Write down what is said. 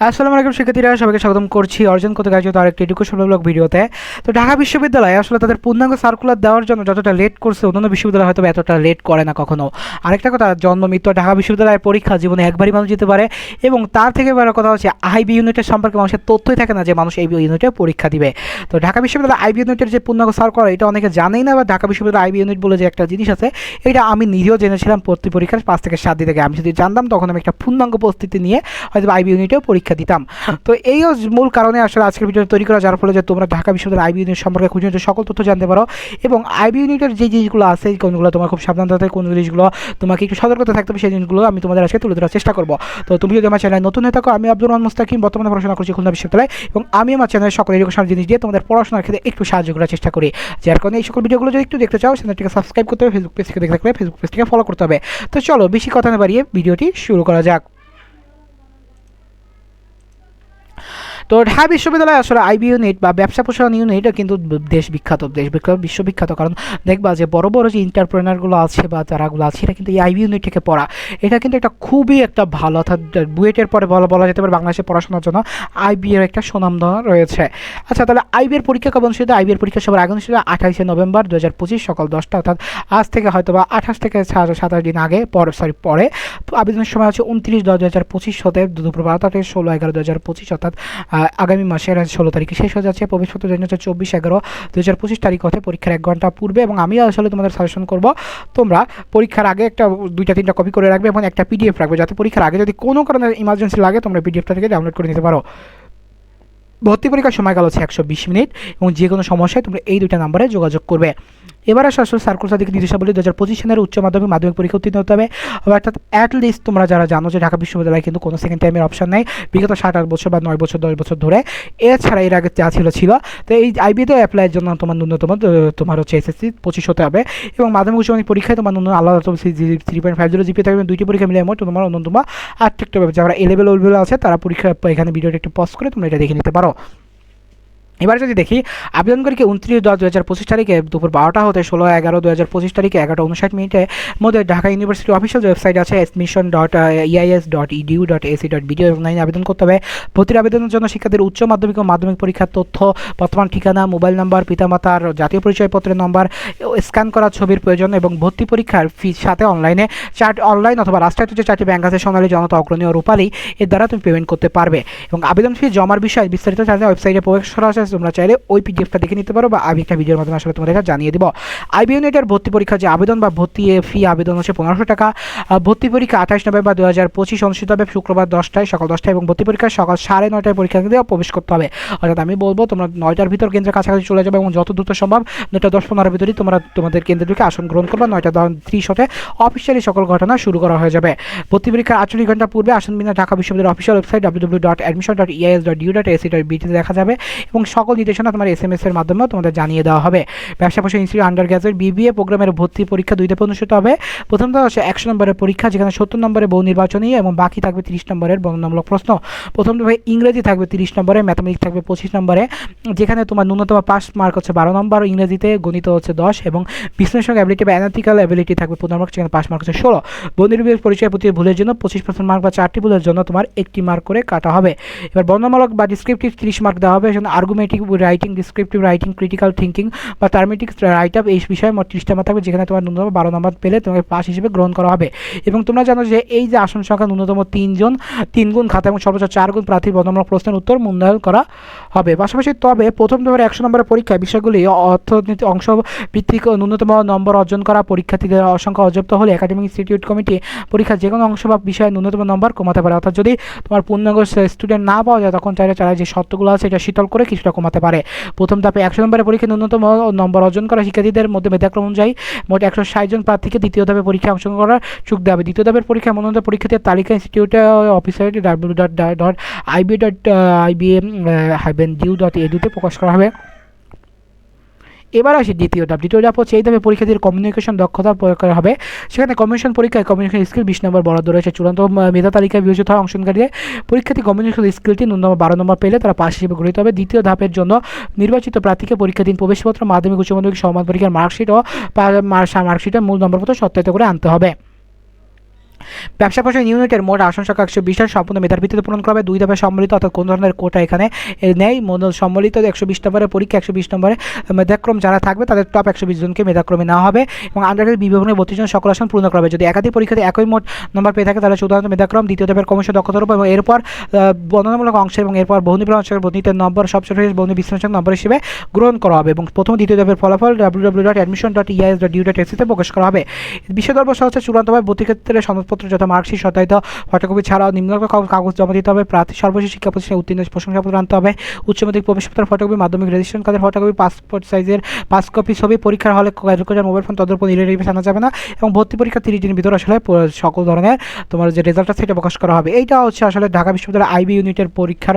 আসসালামু আলাইকুম শিক্ষার্থীরা, সবাইকে স্বাগতম করছি অর্জন করতে গাইজ তার একটি এডুকেশন ব্লগ ভিডিওতে। তো ঢাকা বিশ্ববিদ্যালয় আসলে তাদের পূর্ণাঙ্গ সার্কুলার দেওয়ার জন্য যতটা লেট করছে, অন্যান্য বিশ্ববিদ্যালয় হয়তো এতটা লেট করে না কখনো। আরেকটা কথা, জন্ম, মৃত্যু ঢাকা বিশ্ববিদ্যালয়ের পরীক্ষা জীবনে একবারই মানুষ যেতে পারে এবং তার থেকে বড় কথা হচ্ছে আইবি ইউনিটের সম্পর্কে মানুষের তথ্যই থাকে না যে মানুষ এই ইউনিটে পরীক্ষা দিবে। তো ঢাকা বিশ্ববিদ্যালয় আইবি ইউনিটের যে পূর্ণাঙ্গ সার্কুলার এটা অনেকে জানেই না, বা ঢাকা বিশ্ববিদ্যালয় আইবি ইউনিট বলে যে একটা জিনিস আছে, এটা আমি নিজেও জেনেছিলাম ভর্তি পরীক্ষার পাঁচ থেকে সাত দিন থেকে আমি যদি জানতাম, তখন আমি একটা পূর্ণাঙ্গ প্রস্তুতি নিয়ে হয়তো আইবি ইউনিটেও পরীক্ষা দিতাম। তো এই মূল কারণে আসলে আজকের ভিডিও তৈরি করা, যার ফলে যে তোমরা ঢাকা বিশ্ববিদ্যালয় আইবি ইউনিট সম্পর্কে খুঁজে সকল তথ্য জানতে পারো এবং আইবি ইউনিটের যে জিনিসগুলো আছে কোনগুলো তোমার খুব সাবধান থাকতে কোন জিনিসগুলো তোমাকে একটু সতর্কতা থাকতে হবে, সেই জিনিসগুলো আমি তোমাদের আজকে তুলে ধরার চেষ্টা করব। তো তুমি যদি আমার চ্যানেল নতুন হয়ে থাকো, আমি আব্দুর রহমান মুস্তাকিম, বর্তমানে পড়াশোনা করছি খুলনা বিশ্ববিদ্যালয় এবং আমি আমার চ্যানেলের সকল এডুকেশনাল জিনিস দিয়ে তোমাদের পড়াশোনার ক্ষেত্রে একটু সাহায্য করার চেষ্টা করি। যার কারণে এই সকল ভিডিওগুলো যদি একটু দেখতে চাও, চ্যানেলটিকে সাবস্ক্রাইব করতে হবে ফেসবুক পেজ থেকে দেখতে থাকলে ফেসবুক পেজটিকে ফলো করতে হবে। তো চলো, বেশি কথা না বাড়িয়ে ভিডিওটি শুরু করা যাক। তো ঢাকা বিশ্ববিদ্যালয় আসলে আইবি ইউনিট বা ব্যবসা প্রসারণ ইউনিট কিন্তু দেশ বিখ্যাত দেশ বিখ্যাত বিশ্ববিখ্যাত। কারণ দেখবা যে বড় বড় যে ইন্টারপ্রেনারগুলো আছে বা যারাগুলো আছে এটা কিন্তু এই আইবি ইউনিট থেকে পড়া। এটা কিন্তু একটা খুবই একটা ভালো, অর্থাৎ বুয়েটের পরে বলা বলা যেতে পারে বাংলাদেশে পড়াশোনার জন্য আইবি এর একটা সুনামধন রয়েছে। আচ্ছা তাহলে আইবি এর পরীক্ষা কবে অনুষ্ঠিত আইবি এর পরীক্ষা সবার আগে অনুষ্ঠিত আঠাইশে নভেম্বর দু হাজার পঁচিশ সকাল দশটা, অর্থাৎ আজ থেকে হয়তো বা আঠাশ থেকে সাতাশ দিন আগে পরে সরি পরে। আবেদনের সময় আছে উনত্রিশ দশ দু হাজার পঁচিশ হতে দুপুর বারোটা থেকে ষোলো এগারো দু হাজার পঁচিশ, অর্থাৎ আগামী মাসের ষোলো তারিখে শেষ হয়ে যাচ্ছে প্রবেশপত্র জন্য হচ্ছে চব্বিশ এগারো দু হাজার পঁচিশ তারিখ হতে পরীক্ষার এক ঘণ্টা পূর্বে এবং আমি আসলে তোমাদের সাজেশন করব, তোমরা পরীক্ষার আগে একটা দুইটা তিনটা কপি করে রাখবে এবং একটা পিডিএফ রাখবে যাতে পরীক্ষার আগে যদি কোনো কারণে ইমার্জেন্সি লাগে তোমরা পিডিএফটা থেকে ডাউনলোড করে নিতে পারো। ভর্তি পরীক্ষার সময়কাল হচ্ছে একশো বিশ মিনিট এবং যে কোনো সমস্যায় তোমরা এই দুইটা নাম্বারে যোগাযোগ করবে। এবার আসলে আসলে সার্কুলার দিকে নির্দেশাবলী দু হাজার পঁচিশ সালের উচ্চ মাধ্যমিক মাধ্যমিক পরীক্ষা উত্তীর্ণ হতে হবে। অর্থাৎ অ্যাট লিস্ট তোমরা যারা জানো যে ঢাকা বিশ্ববিদ্যালয়ে কিন্তু কোনো সেকেন্ড টাইমের অপশন নেই। বিগত সাত আট বছর বা নয় বছর, দশ বছর ধরে। এছাড়া এর আগে যা ছিল ছিল। তো এই আইবিতে অ্যাপ্লাইয়ের জন্য তোমার ন্যূনতম তোমার হচ্ছে এসএসসি পঁচিশ হতে হবে। এবং মাধ্যমিক উচ্চ মাধ্যমিক পরীক্ষায় তোমার ন্যূনতম আলাদা three point five zero G P থাকবে। দুইটি পরীক্ষা মিলে মোট তোমার অন্যতম আটটা হবে। যারা এ লেভেল ও আছে, তারা পরীক্ষা, এখানে ভিডিওটা একটু পজ করে তোমরা এটা দেখে নিতে পারো। এবার যদি দেখি আবেদনকারীকে উনত্রিশ দশ দু হাজার পঁচিশ তারিখে, দুপুর বারোটা হতে ষোলো এগারো দু হাজার পঁচিশ তারিখে এগারোটা উনষাট মিনিটের মধ্যে ঢাকা ইউনিভার্সিটি অফিসিয়াল ওয়েবসাইট আছে admission dot E I S dot edu dot A C dot B D O অনলাইনে আবেদন করতে হবে। ভর্তির আবেদনের জন্য শিক্ষার্থীর উচ্চ মাধ্যমিক ও মাধ্যমিক পরীক্ষার তথ্য, বর্তমান ঠিকানা, মোবাইল নাম্বার, পিতামাতার জাতীয় পরিচয়পত্রের নম্বর, স্ক্যান করা ছবির প্রয়োজন এবং ভর্তি পরীক্ষার ফি সাথে অনলাইনে চার অনলাইন অথবা রাষ্ট্রায়ত্ত যে চারটি ব্যাংক আছে, সোনালী, জনতা, অগ্রণী ও রূপালী, এর দ্বারা তুমি পেমেন্ট করতে পারবে। এবং আবেদন ফি জমার বিষয়ে বিস্তারিত চাইলে ওয়েবসাইটে প্রবেশ করা আছে তোমরা চাইলে ওই পিডিএফটা দেখে নিতে পারো বা আমি একটা ভিডিওর মাধ্যমে আসলে তোমাদের জানিয়ে দেবো। আইবি ইউনিটের ভর্তি পরীক্ষা যে আবেদন বা ভর্তি ফি আবেদন হচ্ছে পনেরোশো টাকা। ভর্তি পরীক্ষা আঠাশ নভেম্বর দু হাজার পঁচিশ অনুষ্ঠিত হবে শুক্রবার দশটায়, সকাল দশটায় এবং ভর্তি পরীক্ষা সকাল সাড়ে নয়টায় পরীক্ষা কেন্দ্রে প্রবেশ করতে হবে। অর্থাৎ আমি বলব, তোমরা নয়টার ভিতর কেন্দ্রের কাছাকাছি চলে যাবে এবং যত দ্রুত সম্ভব নয়টা দশ পনেরোর ভিতরেই তোমরা তোমাদের কেন্দ্রে ঢুকে আসন গ্রহণ করবে। নয়টা ত্রিশ হতে অফিসিয়ালি সকল ঘটনা শুরু করা হয়ে যাবে। ভর্তি পরীক্ষার আটচল্লিশ ঘণ্টা পূর্বে আসন বিনা ঢাকা বিশ্ববিদ্যালয়ের official website W dot admission dot E I S dot U dot A C dot বিটিতে দেখা যাবে এবং সকল নির্দেশনা তোমার এস এম এস এর মাধ্যমেও তোমাদের জানিয়ে দেওয়া হবে। ব্যবসা প্রসার ইনস্টিটিউট আন্ডার গ্যাজেট বিবিএ প্রোগ্রামের ভর্তি পরীক্ষা দুইটা অনুষ্ঠিত হবে। প্রথমটা হচ্ছে একশো নম্বরের পরীক্ষা, যেখানে সত্তর নম্বরের বহু নির্বাচনী এবং বাকি থাকবে তিরিশ নম্বরের বর্ণনামূলক প্রশ্ন। প্রথম দফায় ইংরেজি থাকবে তিরিশ নম্বরে ম্যাথামেটিক্স থাকবে পঁচিশ নম্বরে, যেখানে তোমার ন্যূনতম পাস মার্ক হচ্ছে বারো নম্বর, ইংরেজিতে গণিত হচ্ছে দশ এবং বিশ্লেষণ অ্যাবিলিটি বা অ্যানালিটিক্যাল অ্যাবিলিটি থাকবে পনেরো মার্ক সেখানে পাস মার্ক হচ্ছে ষোলো। বন্ধুর পরিচয় প্রতি ভুলের জন্য পঁচিশ পার্সেন্ট মার্ক বা চারটি ভুলের জন্য তোমার একটি মার্ক করে কাটা হবে। এবার বর্ণনামূলক বা ডিসক্রিপটিভ তিরিশ মার্ক দেওয়া হবে সেখানে argumentative writing descriptive writing critical thinking বা টার্মেটিক্স রাইট আপ এই বিষয়ে মোট ত্রিশটা মাত্রা থাকবে যেখানে তোমার ন্যূনতম বারো নম্বর পেলে তোমাকে পাস হিসেবে গ্রহণ করা হবে। এবং তোমরা জানো যে এই যে আসন সংখ্যা ন্যূনতম তিনজন তিন গুণ খাতা এবং সর্বোচ্চ চার গুণ প্রার্থীর বর্ণমূলক প্রশ্নের উত্তর মূল্যায়ন করা হবে। পাশাপাশি তবে প্রথম নম্বরে একশো নম্বরের পরীক্ষায় বিষয়গুলি অর্থনীতি অংশ ভিত্তিক ন্যূনতম নম্বর অর্জন করা পরীক্ষার্থীদের অসংখ্য অযুক্ত হলে একাডেমিক ইনস্টিটিউট কমিটি পরীক্ষার যে কোনো অংশ বা বিষয়ে ন্যূনতম নম্বর কমাতে পারে। অর্থাৎ যদি তোমার পূর্ণাঙ্গ স্টুডেন্ট না পাওয়া যায়, তখন চাইলে চারা যে শর্তগুলো আছে, এটা শীতল করে কিছুটা কমাতে পারে। প্রথম ধাপে একশো নম্বরের পরীক্ষায় ন্যূনতম নম্বর অর্জন করা শিক্ষার্থীদের মধ্যে মেধাক্রম অনুযায়ী মোট একশো ষাট জন প্রার্থীকে দ্বিতীয় ধাপে পরীক্ষায় অংশগ্রহণ করার সুযোগ দেওয়া হবে। দ্বিতীয় ধাপের পরীক্ষা মনোনীত পরীক্ষার্থীর তালিকা ইনস্টিটিউটে officer W dot dot I B dot I B M হাইবেন due dot এডুতে প্রকাশ করা হবে। এবার আসি দ্বিতীয় ধাপ। দ্বিতীয় ধাপ হচ্ছে এই ধাপে পরীক্ষার্থীর কমিউনিকেশন দক্ষতা প্রয়োগ করা হবে। সেখানে কমিউনিকেশন পরীক্ষায় কমিউনিকেশন স্কিল বিশ নম্বর বরাদ্দ রয়েছে। চূড়ান্ত মেধা তালিকায় বিবেচিত হয় অংশগ্রহণকারীদের পরীক্ষার্থী কমিউনিকেশন স্কিলটি ন্যূনতম বারো নম্বর পেলে তারা পাশ হিসেবে গৃহীত হবে। দ্বিতীয় ধাপের জন্য নির্বাচিত প্রার্থীকে পরীক্ষাধীন প্রবেশপত্র, মাধ্যমিক, উচ্চ মাধ্যমিক সমান পরীক্ষার মার্কশিট ও মার্কশিটের মূল নম্বরপত্র সত্যায়িত করে আনতে হবে। ব্যবসা প্রশাসন ইউনিটের মোট আসন সংখ্যা একশো বিশ সম্পূর্ণ মেধার ভিত্তিতে পূরণ করা হবে। দুই ধাপে সম্মিলিত অর্থাৎ কোন ধরনের কোটা এখানে নেই। মূল সম্মিলিত একশো বিশ নম্বরের পরীক্ষা একশো বিশ নম্বরে। মেধাক্রম যারা থাকবে, তাদের টপ একশো বিশ জনকে মেধাক্রমে নেওয়া হবে এবং আন্ডারগ্রেড বিভাগের বত্রিশ জন সকল আসন পূর্ণ করা হবে। যদি একাধিক পরীক্ষাতে একই মোট নম্বর পেয়ে থাকে, তাহলে চূড়ান্ত মেধাক্রম, দ্বিতীয় ধাপের কমিশন দক্ষতার উপর এবং এরপর বর্ণনামূলক অংশ এবং এরপর বহুনির্ভর অংশের বর্ণিতের নম্বর সবচেয়ে বহুনি বিশ্লেষণ নম্বর হিসেবে গ্রহণ করা হবে এবং প্রথম, দ্বিতীয় ধাপের ফলাফল W W dot admission dot E I S dot U dot এসিতে প্রকাশ করা হবে। বিষয় দর্ব সহ চূড়ান্তভাবে ভর্তি ক্ষেত্রে সনদপত্র যথা মার্কশিট সত্যায়িত, ফটোকপি ছাড়াও নিম্নলিখিত কাগজ- জমা দিতে হবে। প্রার্থী সর্বশেষ শিক্ষা প্রতিষ্ঠানে উত্তীর্ণ প্রশংসাপত্র আনতে হবে। উচ্চ মাধ্যমিক প্রবেশপত্র ফটোকপি, মাধ্যমিক রেজিস্ট্রেশন কার্ডের ফটোকপি পাসপোর্ট সাইজের পাস কপি ছবি, পরীক্ষার হলে মোবাইল ফোন তদর্পণ ইলেকট্রিক আনা যাবে না এবং ভর্তি পরীক্ষা তিরিশ দিনের ভিতরে আসলে সকল ধরনের তোমার যে রেজাল্ট আছে, সেটা প্রকাশ করা হবে। এইটা হচ্ছে আসলে ঢাকা বিশ্ববিদ্যালয়ের আইবি ইউনিটের পরীক্ষার